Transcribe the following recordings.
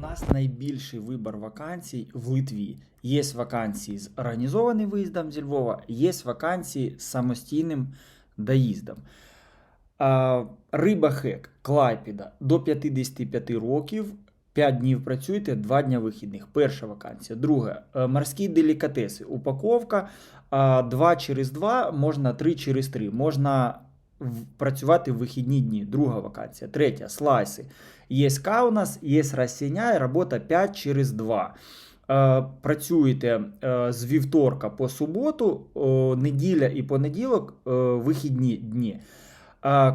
нас найбільший вибір вакансій в Литві. Є вакансії з організованим виїздом зі Львова, є вакансії з самостійним доїздом. Риба Хек, Клайпіда до 55 років. 5 днів працюєте, 2 дня вихідних. Перша вакансія. Друге, е, морські делікатеси. Упаковка 2 через 2, можна 3 через 3. Можна працювати в вихідні дні. Друга вакансія. Третя слайси. Є у нас, є розсіння і робота 5 через 2. Е, Працюєте е, з вівторка по суботу, неділя і понеділок е, вихідні дні.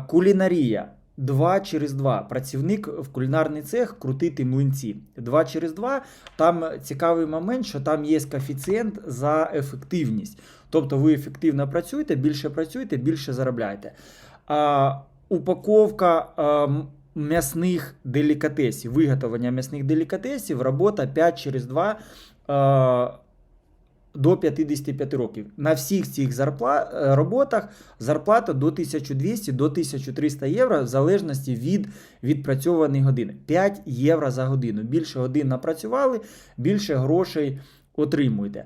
Кулінарія 2 через 2. Працівник в кулінарний цех крутити млинці. 2 через 2. Там цікавий момент, що там є коефіцієнт за ефективність. Тобто ви ефективно працюєте, більше працюєте, більше заробляєте. А, упаковка а, м'ясних делікатесів, виготовлення м'ясних делікатесів, робота 5 через 2 а, до 55 років. На всіх цих зарпла... е, роботах зарплата до 1200 до 1300 євро, в залежності від відпрацьованої години. 5 євро за годину. Більше годин напрацювали, більше грошей отримуєте.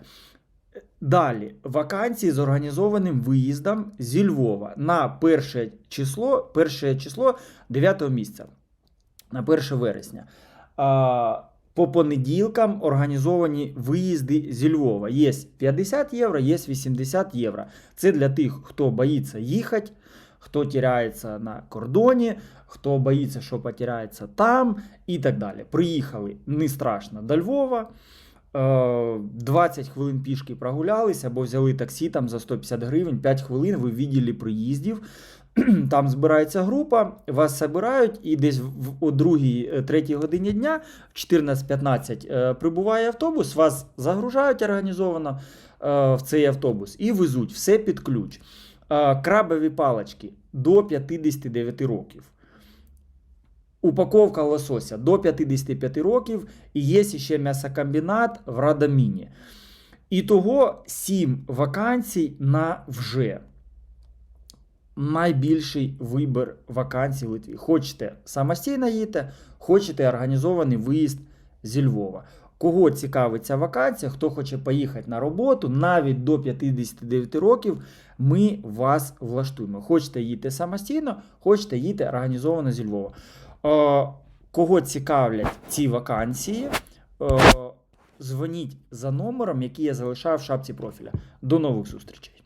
Далі вакансії з організованим виїздом зі Львова на перше число, перше число 9 місяця, на 1 вересня. По понеділкам організовані виїзди зі Львова. Є 50 євро, є 80 євро. Це для тих, хто боїться їхати, хто тіряється на кордоні, хто боїться, що потеряється там і так далі. Приїхали не страшно до Львова. е, 20 хвилин пішки прогулялися або взяли таксі там за 150 гривень, 5 хвилин ви в відділі приїздів. Там збирається група, вас забирають, і десь о 2-3 годині дня, 14-15 е, прибуває автобус, вас загружають організовано е, в цей автобус і везуть все під ключ. Е, крабові палички до 59 років. Упаковка лосося до 55 років, і є ще м'ясокомбінат в Радаміні. Ітого 7 вакансій на вже. Найбільший вибір вакансій в Литві. Хочете самостійно їдете, хочете організований виїзд зі Львова. Кого цікавить ця вакансія, хто хоче поїхати на роботу, навіть до 59 років, ми вас влаштуємо. Хочете їдьте самостійно, хочете їдьте організовано зі Львова. Е, Кого цікавлять ці вакансії, е, дзвоніть за номером, який я залишаю в шапці профіля. До нових зустрічей!